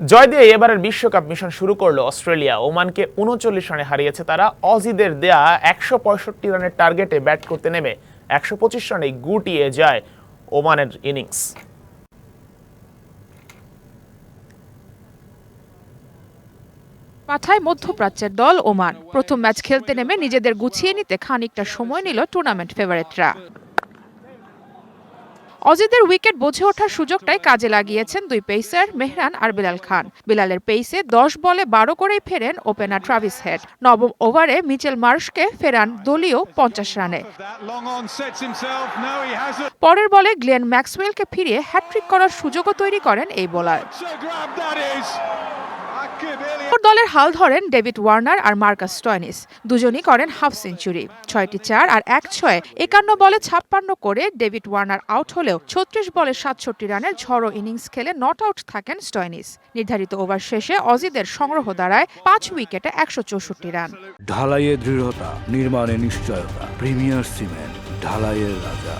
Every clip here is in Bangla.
জয় দিয়ে এবারের বিশ্বকাপ মিশন শুরু করল অস্ট্রেলিয়া। ওমানকে উনচল্লিশ রানে হারিয়েছে তারা। অজিদের দেয়া একশো পঁয়ষট্টি রানের টার্গেটে ব্যাট করতে নেমে একশো পঁচিশ রানে গুটিয়ে যায় ওমানের ইনিংস। মাথায় মধ্যপ্রাচ্যের দল ওমান। প্রথম ম্যাচ খেলতে নেমে নিজেদের গুছিয়ে নিতে খানিকটা সময় নিল টুর্নামেন্ট ফেভারিটরা। অজিদের উইকেট বোঝে ওঠার সুযোগটাই কাজে লাগিয়েছেন দুই পেসার মেহরান আর বিলাল খান। বিলালের পেসে দশ বলে বারো করেই ফেরেন ওপেনার ট্রাভিস হেড। নবম ওভারে মিচেল মার্শকে ফেরান দলীয় পঞ্চাশ রানে. পরের বলে গ্লেন ম্যাক্সওয়েলকে ফিরিয়ে হ্যাট্রিক করার সুযোগও তৈরি করেন এই বোলার। দলের হাল ধরেন ডেভিড ওয়ার্নার আর মার্কাস স্টয়নিস। দুজনই করেন হাফ সেঞ্চুরি। ছয়টি চার আর এক ছয়। একান্ন বলে ছাপ্পান্ন করে ডেভিড ওয়ার্নার আউট হলেও ছত্রিশ বলে সাতষট্টি রানের ঝড়ো ইনিংস খেলে নট আউট থাকেন স্টয়নিস। নির্ধারিত ওভার শেষে অজিদের সংগ্রহ দাঁড়ায় পাঁচ উইকেটে একশো চৌষট্টি রান। ঢালাইয়ে দৃঢ়তা নির্মাণে নিশ্চয়তা প্রিমিয়ার সিমেন্ট ঢালাইয়ের রাজা।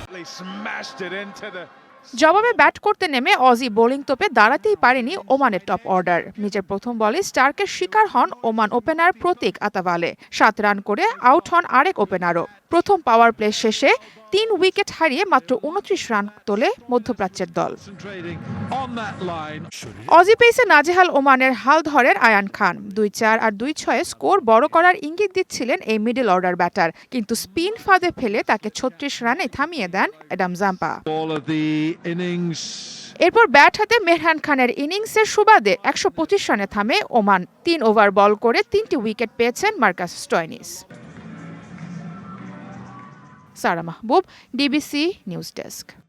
জবাবে ব্যাট করতে নেমে অজি বোলিং তোপে দাঁড়াতেই পারেনি ওমানের টপ অর্ডার। নিজের প্রথম বলে স্টার্কের শিকার হন ওমান ওপেনার প্রতীক আতাবালে। সাত রান করে আউট হন আরেক ওপেনারও। প্রথম পাওয়ার প্লে শেষে তিন উইকেট হারিয়ে মাত্র উনত্রিশ রান তোলে মধ্যপ্রাচ্যের দল. অজি পেসে নাজেহাল ওমানের হাল ধরেন আয়ান খান। দুই চার আর দুই ছয়ে স্কোর বড় করার ইঙ্গিত দিচ্ছিলেন এই মিডল অর্ডার ব্যাটার কিন্তু স্পিন ফাঁদে ফেলে তাকে ছত্রিশ রানে থামিয়ে দেন অ্যাডাম জাম্পা. এরপর ব্যাট হাতে মেহরান খানের ইনিংসের সুবাদে একশো পঁচিশ রানে থামে ওমান। তিন ওভার বল করে তিনটি উইকেট পেয়েছেন Marcus Stoinis. Sara Mahbub DBC news desk.